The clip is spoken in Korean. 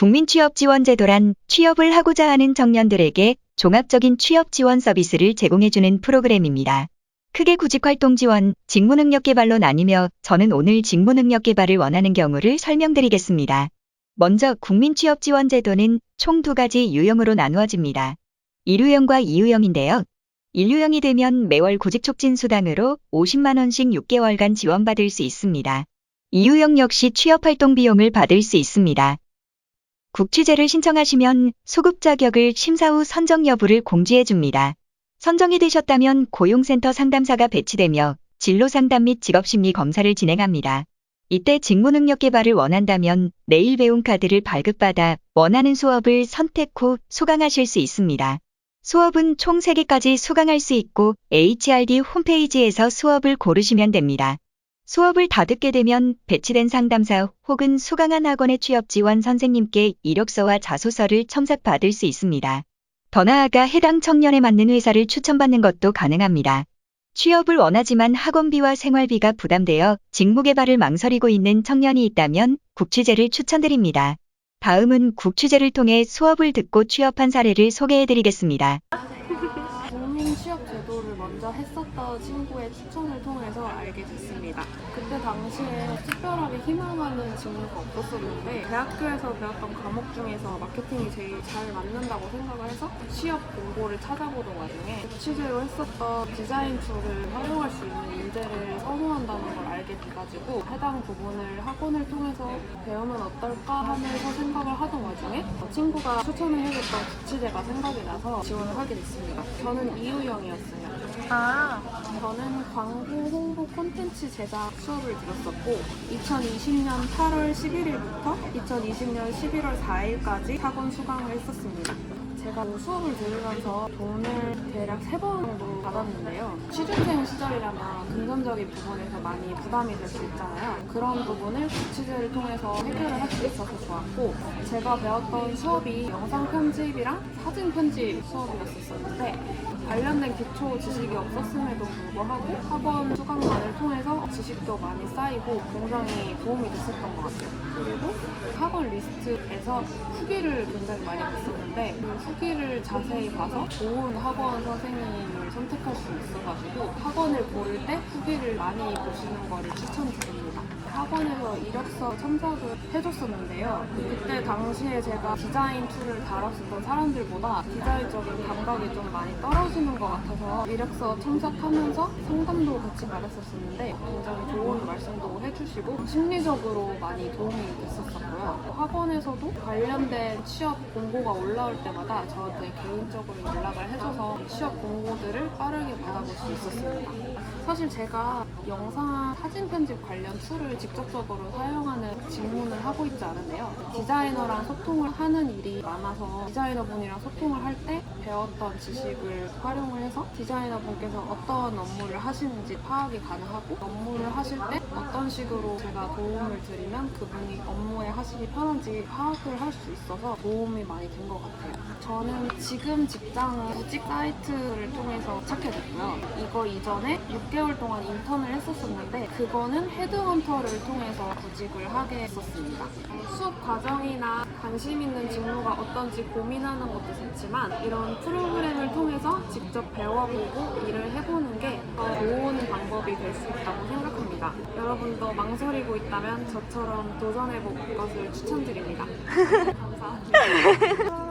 국민취업지원제도란 취업을 하고자 하는 청년들에게 종합적인 취업 지원 서비스를 제공해주는 프로그램입니다. 크게 구직활동 지원, 직무능력 개발로 나뉘며 저는 오늘 직무능력 개발을 원하는 경우를 설명드리겠습니다. 먼저 국민취업지원제도는 총 두 가지 유형으로 나누어집니다. 1유형과 2유형인데요. 1유형이 되면 매월 구직촉진수당으로 50만원씩 6개월간 지원받을 수 있습니다. 2유형 역시 취업활동 비용을 받을 수 있습니다. 국취제를 신청하시면 소급 자격을 심사 후 선정 여부를 공지해 줍니다. 선정이 되셨다면 고용센터 상담사가 배치되며 진로 상담 및 직업심리 검사를 진행합니다. 이때 직무 능력 개발을 원한다면 내일 배움 카드를 발급받아 원하는 수업을 선택 후 수강하실 수 있습니다. 수업은 총 3개까지 수강할 수 있고 HRD 홈페이지에서 수업을 고르시면 됩니다. 수업을 다 듣게 되면 배치된 상담사 혹은 수강한 학원의 취업 지원 선생님께 이력서와 자소서를 첨삭받을 수 있습니다. 더 나아가 해당 청년에 맞는 회사를 추천받는 것도 가능합니다. 취업을 원하지만 학원비와 생활비가 부담되어 직무 개발을 망설이고 있는 청년이 있다면 국취제를 추천드립니다. 다음은 국취제를 통해 수업을 듣고 취업한 사례를 소개해 드리겠습니다. 그때 당시에 특별하게 희망하는 직무가 없었었는데 대학교에서 배웠던 과목 중에서 마케팅이 제일 잘 맞는다고 생각을 해서 취업 공고를 찾아보던 와중에 취재로 했었던 디자인 툴을 활용할 수 있는 인재를 선호한다는 걸 알게 돼가지고 해당 부분을 학원을 통해서 배우면 어떨까 하면서 생각을 하던 와중에 친구가 추천을 해줬던 국치제가 생각이 나서 지원을 하게 됐습니다. 저는 이유형이었어요. 아, 저는 광고 홍보 콘텐츠 제작 수업 을 들었었고 2020년 8월 11일부터 2020년 11월 4일까지 학원 수강을 했었습니다. 제가 수업을 들으면서 돈을 대략 3번 정도 받았는데요. 취준생 시절이라면 금전적인 부분에서 많이 부담이 될 수 있잖아요. 그런 부분을 구치제를 통해서 해결을 할 수 있어서 좋았고 제가 배웠던 수업이 영상 편집이랑 사진 편집 수업이었었는데 관련된 기초 지식이 없었음에도 불구하고 학원 수강만을 통해서 지식도 많이 쌓이고 굉장히 도움이 됐었던 것 같아요. 그리고 학원 리스트에서 후기를 굉장히 많이 봤었는데 그 후기를 자세히 봐서 좋은 학원 선생님을 선택할 수 있어가지고 학원을 고를 때 후기를 많이 보시는 거를 추천드립니다. 학원에서 이력서 첨삭을 해줬었는데요. 그때 당시에 제가 디자인 툴을 다뤘었던 사람들보다 디자인적인 감각이 좀 많이 떨어지는 것 같아서 이력서 첨삭하면서 상담도 같이 받았었는데 굉장히 좋은 말씀도 해주시고 심리적으로 많이 도움이 됐었었고요. 학원에서도 관련된 취업 공고가 올라올 때마다 저한테 개인적으로 연락을 해줘서 취업 공고들을 빠르게 받아볼 수 있었습니다. 사실 제가 영상 사진 편집 관련 툴을 직접적으로 사용하는 직무는 하고 있지 않은데요. 디자이너랑 소통을 하는 일이 많아서 디자이너분이랑 소통을 할 때 배웠던 지식을 활용을 해서 디자이너분께서 어떤 업무를 하시는지 파악이 가능하고 업무를 하실 때 어떤 식으로 제가 도움을 드리면 그분이 업무에 하시기 편한지 파악을 할 수 있어서 도움이 많이 된 것 같아요. 저는 지금 직장은 구직 사이트를 통해서 찾게 됐고요. 이거 이전에 6개월 동안 인턴을 했었었는데 그거는 헤드헌터를 통해서 구직을 하게 했었습니다. 수업 과정이나 관심 있는 직무가 어떤지 고민하는 것도 좋지만 이런 프로그램을 통해서 직접 배워보고 일을 해보는 게 더 좋은 방법이 될 수 있다고 생각합니다. 여러분도 망설이고 있다면 저처럼 도전해볼 것을 추천드립니다. 감사합니다.